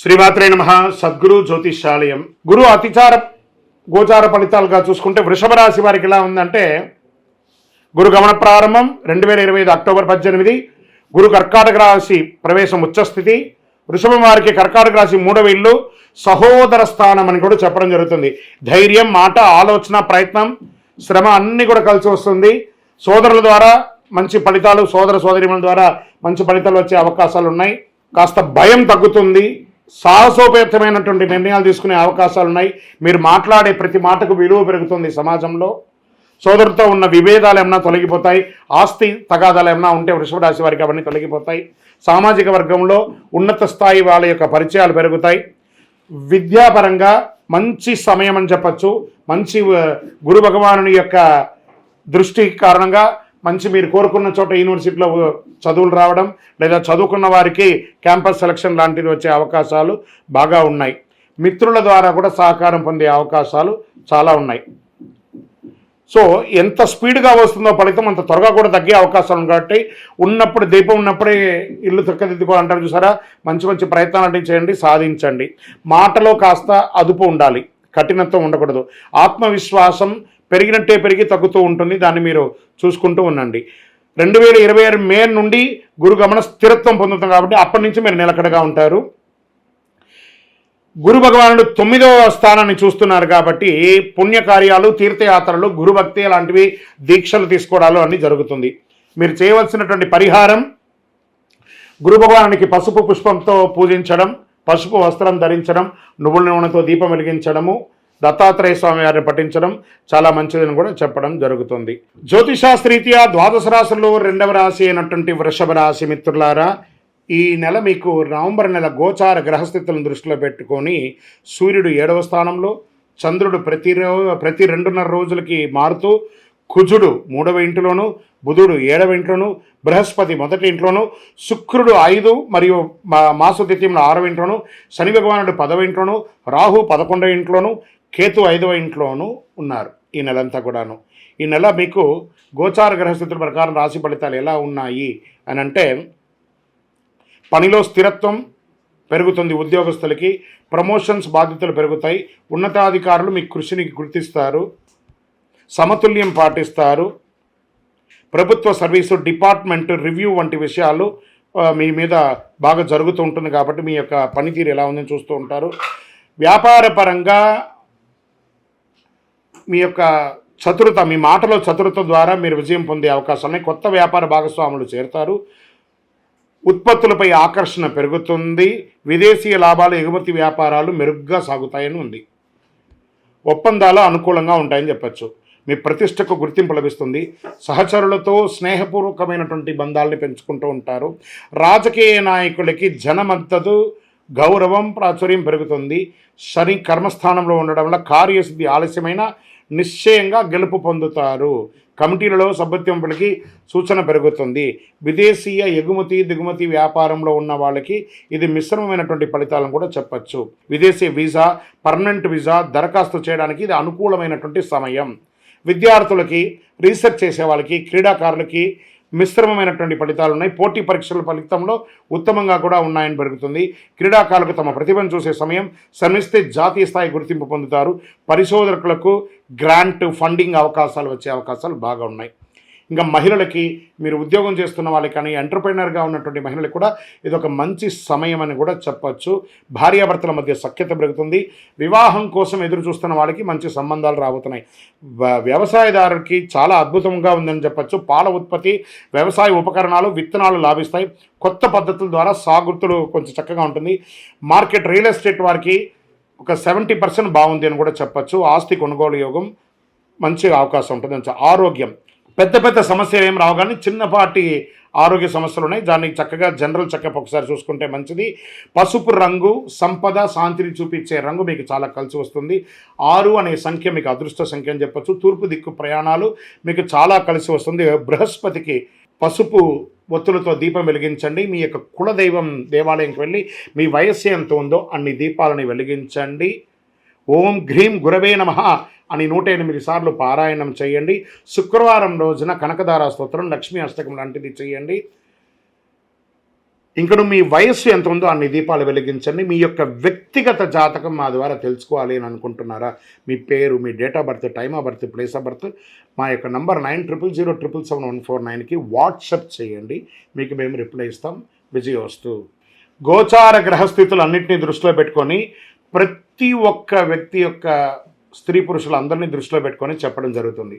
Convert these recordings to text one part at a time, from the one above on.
శ్రీమాత్రే నమ. సద్గురు జ్యోతిషాలయం గురు అతిచార గోచార ఫలితాలుగా చూసుకుంటే వృషభ రాశి వారికి ఎలా ఉందంటే గురు గమన ప్రారంభం రెండు వేల ఇరవై ఐదు అక్టోబర్ పద్దెనిమిది గురు కర్కాటక రాశి ప్రవేశం ఉచ్చస్థితి వృషభం వారికి కర్కాటక రాశి మూడవ ఇల్లు సహోదర స్థానం అని కూడా చెప్పడం జరుగుతుంది. ధైర్యం మాట ఆలోచన ప్రయత్నం శ్రమ అన్నీ కూడా కలిసి వస్తుంది. సోదరుల ద్వారా మంచి ఫలితాలు సోదర సోదరిమల ద్వారా మంచి ఫలితాలు వచ్చే అవకాశాలు ఉన్నాయి. కాస్త భయం తగ్గుతుంది. సాహసోపేతమైనటువంటి నిర్ణయాలు తీసుకునే అవకాశాలు ఉన్నాయి మీరు మాట్లాడే ప్రతి మాటకు విలువ పెరుగుతుంది సమాజంలో. సోదరుతో ఉన్న విభేదాలు ఏమన్నా తొలగిపోతాయి. ఆస్తి తగాదాలు ఏమన్నా ఉంటే వృషభ రాశి వారికి అవన్నీ తొలగిపోతాయి. సామాజిక వర్గంలో ఉన్నత స్థాయి వాళ్ళ యొక్క పరిచయాలు పెరుగుతాయి. విద్యాపరంగా మంచి సమయం అని చెప్పచ్చు. మంచి గురు భగవానుని యొక్క దృష్టి కారణంగా మంచి మీరు కోరుకున్న చోట యూనివర్సిటీలో చదువులు రావడం లేదా చదువుకున్న వారికి క్యాంపస్ సెలక్షన్ లాంటివి వచ్చే అవకాశాలు బాగా ఉన్నాయి. మిత్రుల ద్వారా కూడా సహకారం పొందే అవకాశాలు చాలా ఉన్నాయి. సో ఎంత స్పీడ్గా వస్తుందో ఫలితం అంత త్వరగా కూడా తగ్గే అవకాశాలు ఉంది కాబట్టి ఉన్నప్పుడు దీపం ఉన్నప్పుడే ఇల్లు చక్కదిద్దుకో అంటారు చూసారా? మంచి మంచి ప్రయత్నాలు చేయండి సాధించండి. మాటలో కాస్త అదుపు ఉండాలి. కఠినత్వం ఉండకూడదు. ఆత్మవిశ్వాసం పెరిగినట్టే పెరిగి తగ్గుతూ ఉంటుంది. దాన్ని మీరు చూసుకుంటూ ఉండండి. రెండు వేల ఇరవై ఆరు మే నుండి గురుగమన స్థిరత్వం పొందుతాం కాబట్టి అప్పటి నుంచి మీరు నిలకడగా ఉంటారు. గురు భగవానుడు తొమ్మిదవ స్థానాన్ని చూస్తున్నారు కాబట్టి పుణ్యకార్యాలు తీర్థయాత్రలు గురుభక్తి లాంటివి దీక్షలు తీసుకోవడాలు అన్నీ జరుగుతుంది. మీరు చేయవలసినటువంటి పరిహారం గురు భగవానునికి పసుపు పుష్పంతో పూజించడం పసుపు వస్త్రం ధరించడం నువ్వుల నూనెతో దీపం వెలిగించడము దత్తాత్రేయ స్వామి వారిని పఠించడం చాలా మంచిదని కూడా చెప్పడం జరుగుతుంది. జ్యోతిషాస్త్రీత్యా ద్వాదశ రాశుల్లో రెండవ రాశి అయినటువంటి వృషభ రాశి మిత్రులారా ఈ నెల మీకు నవంబర్ నెల గోచార గ్రహస్థితులను దృష్టిలో పెట్టుకొని సూర్యుడు ఏడవ స్థానంలో చంద్రుడు ప్రతి రో ప్రతి రెండున్నర రోజులకి మారుతూ కుజుడు మూడవ ఇంటిలోను బుధుడు ఏడవ ఇంట్లోను బృహస్పతి మొదటి ఇంట్లోను శుక్రుడు ఐదు మరియు మా మాసు ఆరవ ఇంట్లోను శని భగవానుడు పదవ ఇంట్లోను రాహు పదకొండవ ఇంట్లోను కేతు ఐదవ ఇంట్లోనూ ఉన్నారు ఈ నెలంతా కూడాను. ఈ నెల మీకు గోచార గ్రహస్థితుల ప్రకారం రాశి ఫలితాలు ఎలా ఉన్నాయి అని అంటే పనిలో స్థిరత్వం పెరుగుతుంది ఉద్యోగస్తులకి ప్రమోషన్స్ బాధ్యతలు పెరుగుతాయి ఉన్నతాధికారులు మీ కృషిని గుర్తిస్తారు సమతుల్యం పాటిస్తారు ప్రభుత్వ సర్వీసు డిపార్ట్మెంట్ రివ్యూ వంటి విషయాలు మీ మీద బాగా జరుగుతూ ఉంటుంది కాబట్టి మీ యొక్క పనితీరు ఎలా ఉందని చూస్తూ ఉంటారు. వ్యాపార పరంగా మీ యొక్క చతురత మీ మాటలో చతురత ద్వారా మీరు విజయం పొందే అవకాశాన్ని కొత్త వ్యాపార భాగస్వాములు చేరుతారు. ఉత్పత్తులపై ఆకర్షణ పెరుగుతుంది. విదేశీయ లాభాలు ఎగుమతి వ్యాపారాలు మెరుగ్గా సాగుతాయని ఉంది. ఒప్పందాలు అనుకూలంగా ఉంటాయని చెప్పచ్చు. మీ ప్రతిష్టకు గుర్తింపు లభిస్తుంది. సహచరులతో స్నేహపూర్వకమైనటువంటి బంధాలని పెంచుకుంటూ ఉంటారు. రాజకీయ నాయకులకి జనమద్దతు గౌరవం ప్రాచుర్యం పెరుగుతుంది. శని కర్మస్థానంలో ఉండడం వల్ల కార్యసిద్ధి ఆలస్యమైన నిశ్చయంగా గెలుపు పొందుతారు. కమిటీలలో సభ్యత్వం పలికి సూచన పెరుగుతుంది. విదేశీయ ఎగుమతి దిగుమతి వ్యాపారంలో ఉన్న వాళ్ళకి ఇది మిశ్రమమైనటువంటి ఫలితాలను కూడా చెప్పచ్చు. విదేశీ వీసా పర్మనెంట్ వీసా దరఖాస్తు చేయడానికి ఇది అనుకూలమైనటువంటి సమయం. విద్యార్థులకి రీసెర్చ్ చేసే వాళ్ళకి క్రీడాకారులకి మిశ్రమమైనటువంటి ఫలితాలు ఉన్నాయి. పోటీ పరీక్షల ఫలితంలో ఉత్తమంగా కూడా ఉన్నాయని పెరుగుతుంది. క్రీడాకారులకు తమ ప్రతిభను చూసే సమయం శ్రమిస్తే జాతీయ స్థాయి గుర్తింపు పొందుతారు. పరిశోధకులకు గ్రాంట్ ఫండింగ్ అవకాశాలు వచ్చే అవకాశాలు బాగా ఉన్నాయి. ఇంకా మహిళలకి మీరు ఉద్యోగం చేస్తున్న వాళ్ళకి కానీ ఎంటర్ప్రైనర్గా ఉన్నటువంటి మహిళలకు కూడా ఇది ఒక మంచి సమయం అని కూడా చెప్పచ్చు. భార్యాభర్తల మధ్య సఖ్యత పెరుగుతుంది. వివాహం కోసం ఎదురు చూస్తున్న వాళ్ళకి మంచి సంబంధాలు రాబోతున్నాయి. వ్యవసాయదారుకి చాలా అద్భుతంగా ఉందని చెప్పచ్చు. పాల ఉత్పత్తి వ్యవసాయ ఉపకరణాలు విత్తనాలు లాభిస్తాయి. కొత్త పద్ధతుల ద్వారా సాగుతులు కొంచెం చక్కగా ఉంటుంది. మార్కెట్ రియల్ ఎస్టేట్ వారికి ఒక సెవెంటీ పర్సెంట్ బాగుంది అని కూడా చెప్పచ్చు. ఆస్తి కొనుగోలు యోగం మంచి అవకాశం ఉంటుంది మంచి ఆరోగ్యం. పెద్ద పెద్ద సమస్యలు ఏం రావు కానీ చిన్నపాటి ఆరోగ్య సమస్యలు ఉన్నాయి. దాన్ని చక్కగా జనరల్ చెకప్ ఒకసారి చూసుకుంటే మంచిది. పసుపు రంగు సంపద శాంతిని చూపించే రంగు మీకు చాలా కలిసి వస్తుంది. ఆరు అనే సంఖ్య మీకు అదృష్ట సంఖ్య అని చెప్పొచ్చు. తూర్పు దిక్కు ప్రయాణాలు మీకు చాలా కలిసి వస్తుంది. బృహస్పతికి పసుపు ఒత్తులతో దీపం వెలిగించండి. మీ యొక్క కులదైవం దేవాలయంకి వెళ్ళి మీ వయస్సు ఎంత ఉందో అన్ని దీపాలని వెలిగించండి. ఓం హ్రీం గురవే నమ అని నూట ఎనిమిది సార్లు పారాయణం చేయండి. శుక్రవారం రోజున కనకదార స్తోత్రం లక్ష్మీ అష్టకం లాంటిది చేయండి. ఇంకను మీ వయస్సు ఎంత ఉందో అన్ని దీపాలు వెలిగించండి. మీ యొక్క వ్యక్తిగత జాతకం మా ద్వారా తెలుసుకోవాలి అని అనుకుంటున్నారా? మీ పేరు మీ date of birth time of birth place of birth మా యొక్క number nine triple zero triple seven one four నైన్కి వాట్సప్ చేయండి. మీకు మేము రిప్లై ఇస్తాం. విజయోస్తు గోచార గ్రహస్థితులు అన్నింటినీ దృష్టిలో పెట్టుకొని ప్రతి ఒక్క వ్యక్తి యొక్క స్త్రీ పురుషులు అందరినీ దృష్టిలో పెట్టుకొని చెప్పడం జరుగుతుంది.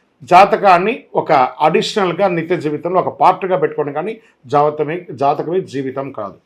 జాతకాన్ని ఒక అడిషనల్గా నిత్య జీవితంలో ఒక పార్ట్గా పెట్టుకోండి కానీ జాతకమే జాతకమే జీవితం కాదు.